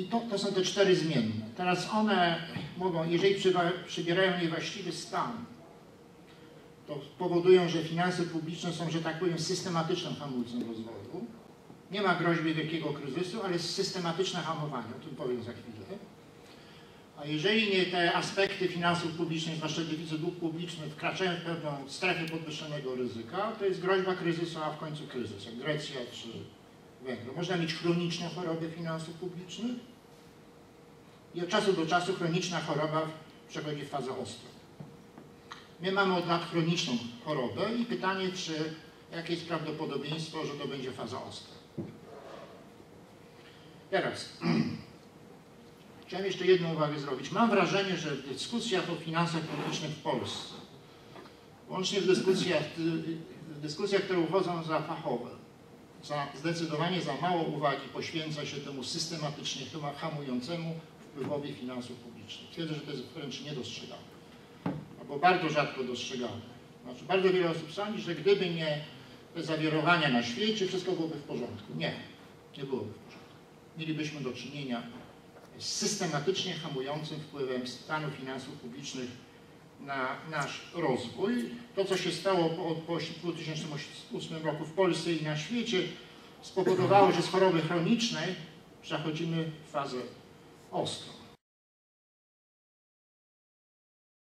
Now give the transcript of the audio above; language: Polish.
I to, to są te cztery zmienne. Teraz one mogą, jeżeli przybierają niewłaściwy stan, to powodują, że finanse publiczne są, że tak powiem, systematycznym hamulcem rozwoju. Nie ma groźby wielkiego kryzysu, ale systematyczne hamowanie, o tym powiem za chwilę. A jeżeli nie te aspekty finansów publicznych, zwłaszcza deficyt dług publiczny, wkraczają w pewną strefę podwyższonego ryzyka, to jest groźba kryzysu, a w końcu kryzys, jak Grecja czy Węgry. Można mieć chroniczną chorobę finansów publicznych i od czasu do czasu chroniczna choroba przechodzi w fazę ostrą. My mamy od lat chroniczną chorobę i pytanie, czy jakie jest prawdopodobieństwo, że to będzie faza ostra. Teraz, chciałem jeszcze jedną uwagę zrobić. Mam wrażenie, że w dyskusjach o finansach publicznych w Polsce, łącznie w dyskusjach, w dyskusjach które uchodzą za fachowe, za, zdecydowanie za mało uwagi poświęca się temu systematycznie chyba hamującemu wpływowi finansów publicznych. Twierdzę, że to jest wręcz niedostrzegane, albo bardzo rzadko dostrzegane. Znaczy, bardzo wiele osób sądzi, że gdyby nie te zawirowania na świecie, wszystko byłoby w porządku. Nie, nie byłoby w porządku. Mielibyśmy do czynienia z systematycznie hamującym wpływem stanu finansów publicznych na nasz rozwój. To, co się stało po, po 2008 roku w Polsce i na świecie, spowodowało, że z choroby chronicznej przechodzimy w fazę ostrą.